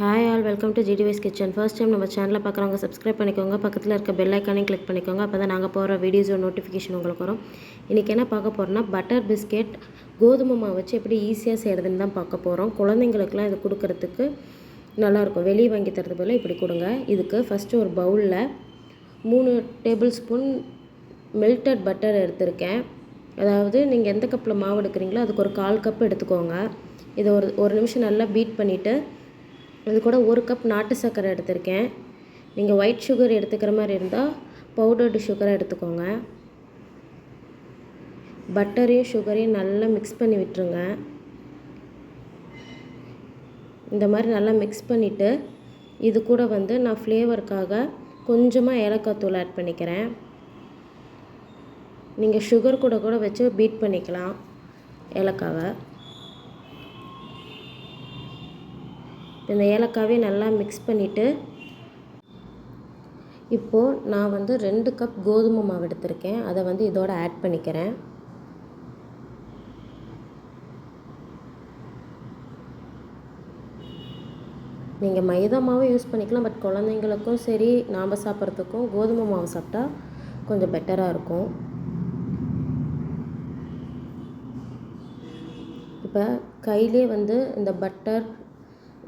Hi all welcome to ஜிடிவைஸ் kitchen first time நம்ம சேனலை பார்க்குறவங்க சப்ஸ்கிரைப் பண்ணிக்கோங்க. பக்கத்தில் இருக்க பெல் ஐக்கானையும் கிளிக் பண்ணிக்கோங்க. அப்போ தான் நாங்கள் போகிற வீடியோஸோட நோட்டிஃபிகேஷன் உங்களுக்கு வரும். இன்றைக்கி என்ன பார்க்க போகிறோம்னா பட்டர் பிஸ்கெட் கோதுமை மாவு வச்சு எப்படி ஈஸியாக செய்கிறதுன்னு தான் பார்க்க போகிறோம் குழந்தைங்களுக்குலாம் இது கொடுக்கறதுக்கு நல்லாயிருக்கும். வெளியே வாங்கி தரது போல் இப்படி கொடுங்க. இதுக்கு ஃபஸ்ட்டு ஒரு பவுலில் மூணு டேபிள் ஸ்பூன் மெல்டட் பட்டர் எடுத்திருக்கேன். அதாவது நீங்கள் எந்த கப்பில் மாவு எடுக்கிறீங்களோ அதுக்கு ஒரு கால் கப் எடுத்துக்கோங்க. இதை ஒரு ஒரு நிமிஷம் நல்லா பீட் பண்ணிவிட்டு இது கூட ஒரு கப் நாட்டு சர்க்கரை எடுத்திருக்கேன். நீங்கள் ஒயிட் சுகர் எடுத்துக்கிற மாதிரி இருந்தால் பவுடர்டு சுகரை எடுத்துக்கோங்க. பட்டரையும் சுகரையும் நல்லா மிக்ஸ் பண்ணி விட்டுருங்க. இந்த மாதிரி நல்லா மிக்ஸ் பண்ணிவிட்டு இது கூட வந்து நான் ஃப்ளேவருக்காக கொஞ்சமாக ஏலக்காய் தூள் ஆட் பண்ணிக்கிறேன். நீங்கள் சுகர் கூட கூட வச்சு பீட் பண்ணிக்கலாம் ஏலக்காவை. இந்த ஏலக்காவே நல்லா மிக்ஸ் பண்ணிவிட்டு இப்போது நான் வந்து ரெண்டு கப் கோதுமை மாவு எடுத்திருக்கேன். அதை வந்து இதோட ஆட் பண்ணிக்கிறேன். நீங்கள் மைதா மாவு யூஸ் பண்ணிக்கலாம் பட் குழந்தைங்களுக்கும் சரி நாம் சாப்பிட்றதுக்கும் கோதுமை மாவு சாப்பிட்டா கொஞ்சம் பெட்டராக இருக்கும். இப்போ கையிலே வந்து இந்த பட்டர்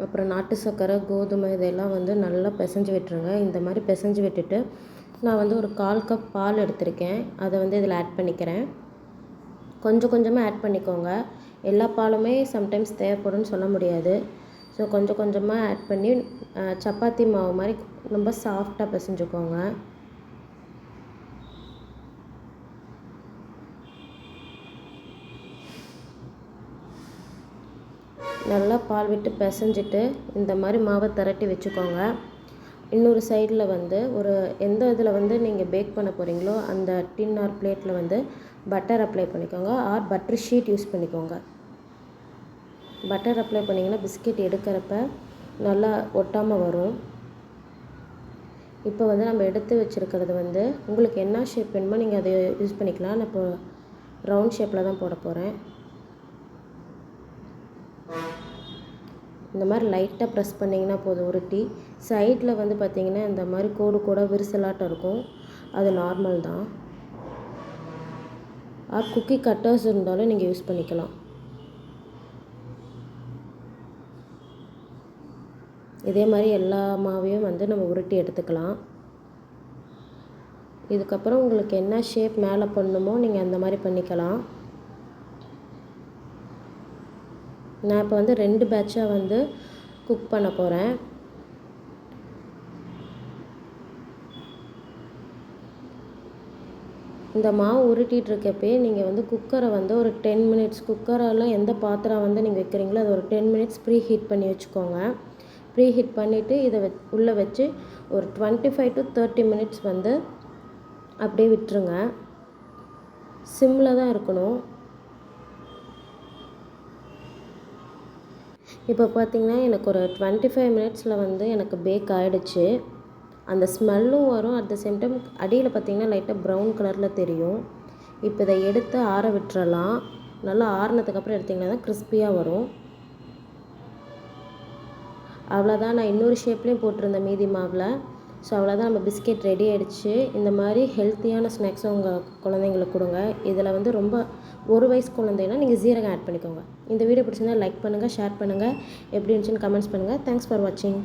அப்புறம் நாட்டு சர்க்கரை கோதுமை இதெல்லாம் வந்து நல்லா பிசைஞ்சு விட்டுருங்க. இந்த மாதிரி பிசைஞ்சு விட்டுட்டு நான் வந்து ஒரு கால் கப் பால் எடுத்திருக்கேன். அதை வந்து இதில் ஆட் பண்ணிக்கிறேன். கொஞ்சம் கொஞ்சமாக ஆட் பண்ணிக்கோங்க. எல்லா பாலுமே சம்டைம்ஸ் தேவைப்படும்னு சொல்ல முடியாது. ஸோ கொஞ்சம் கொஞ்சமாக ஆட் பண்ணி சப்பாத்தி மாவு மாதிரி ரொம்ப சாஃப்டாக பிசைஞ்சுக்கோங்க. நல்லா பால் விட்டு பிசைஞ்சிட்டு இந்த மாதிரி மாவை திரட்டி வச்சுக்கோங்க. இன்னொரு சைடில் வந்து ஒரு எந்த இதில் வந்து நீங்கள் பேக் பண்ண போகிறீங்களோ அந்த டின் ஆர் பிளேட்டில் வந்து பட்டர் அப்ளை பண்ணிக்கோங்க. ஆர் பட்டர் ஷீட் யூஸ் பண்ணிக்கோங்க. பட்டர் அப்ளை பண்ணிங்கன்னா பிஸ்கெட் எடுக்கிறப்ப நல்லா ஒட்டாமல் வரும். இப்போ வந்து நம்ம எடுத்து வச்சுருக்கிறது வந்து உங்களுக்கு என்ன ஷேப் வேணுமோ நீங்கள் அதை யூஸ் பண்ணிக்கலாம். நான் இப்போ ரவுண்ட் ஷேப்பில் தான் போட போகிறேன் இந்த மாதிரி லைட்டாக ப்ரெஸ் பண்ணிங்கன்னா போதும். உருட்டி சைடில் வந்து பார்த்திங்கன்னா இந்த மாதிரி கோடு கூட விரிசலாட்டம் இருக்கும். அது நார்மல் தான். ஆர் குக்கி கட்டர்ஸ் இருந்தாலும் நீங்கள் யூஸ் பண்ணிக்கலாம். இதே மாதிரி எல்லா மாவையும் வந்து நம்ம உருட்டி எடுத்துக்கலாம். இதுக்கப்புறம் உங்களுக்கு என்ன ஷேப் மேலே பண்ணணுமோ நீங்கள் அந்த மாதிரி பண்ணிக்கலாம். நான் இப்போ வந்து ரெண்டு பேட்சாக வந்து குக் பண்ண போகிறேன் இந்த மாவு உருட்டிகிட்டு இருக்கப்பே நீங்கள் வந்து குக்கரை வந்து ஒரு டென் மினிட்ஸ் குக்கரெல்லாம் எந்த பாத்திரம் வந்து நீங்கள் வைக்கிறீங்களோ அது ஒரு டென் மினிட்ஸ் ப்ரீ ஹீட் பண்ணி வச்சுக்கோங்க. ப்ரீ ஹீட் பண்ணிவிட்டு இதை வ உள்ளே வச்சு ஒரு twenty five to thirty minutes வந்து அப்படியே விட்டுருங்க. சிம்மில் தான் இருக்கணும். இப்போ பார்த்திங்கன்னா எனக்கு ஒரு டுவெண்ட்டி ஃபைவ் மினிட்ஸில் வந்து எனக்கு பேக் ஆகிடுச்சு அந்த ஸ்மெல்லும் வரும். அட் த சேம் டைம் அடியில் பார்த்திங்கன்னா லைட்டாக ப்ரௌன் கலரில் தெரியும். இப்போ இதை எடுத்து ஆற விட்டுறலாம். நல்லா ஆறினதுக்கப்புறம் எடுத்திங்கன்னா தான் கிறிஸ்பியாக வரும். அவ்வளோதான் நான் இன்னொரு ஷேப்லேயும் போட்டிருந்தேன் மீதி மாவில். ஸோ அவ்வளோதான் நம்ம பிஸ்கெட் ரெடி ஆகிடுச்சு இந்த மாதிரி ஹெல்த்தியான ஸ்நாக்ஸும் உங்கள் குழந்தைங்களுக்கு கொடுங்க. இதில் வந்து ரொம்ப ஒரு வயசு குழந்தைனா நீங்கள் ஜீரகம் ஆட் பண்ணிக்கோங்க. இந்த வீடியோ பிடிச்சிருந்தா லைக் பண்ணுங்கள் ஷேர் பண்ணுங்கள் எப்படி இருந்துச்சுன்னு கமெண்ட்ஸ் பண்ணுங்கள் தேங்க்ஸ் ஃபார் வாட்சிங்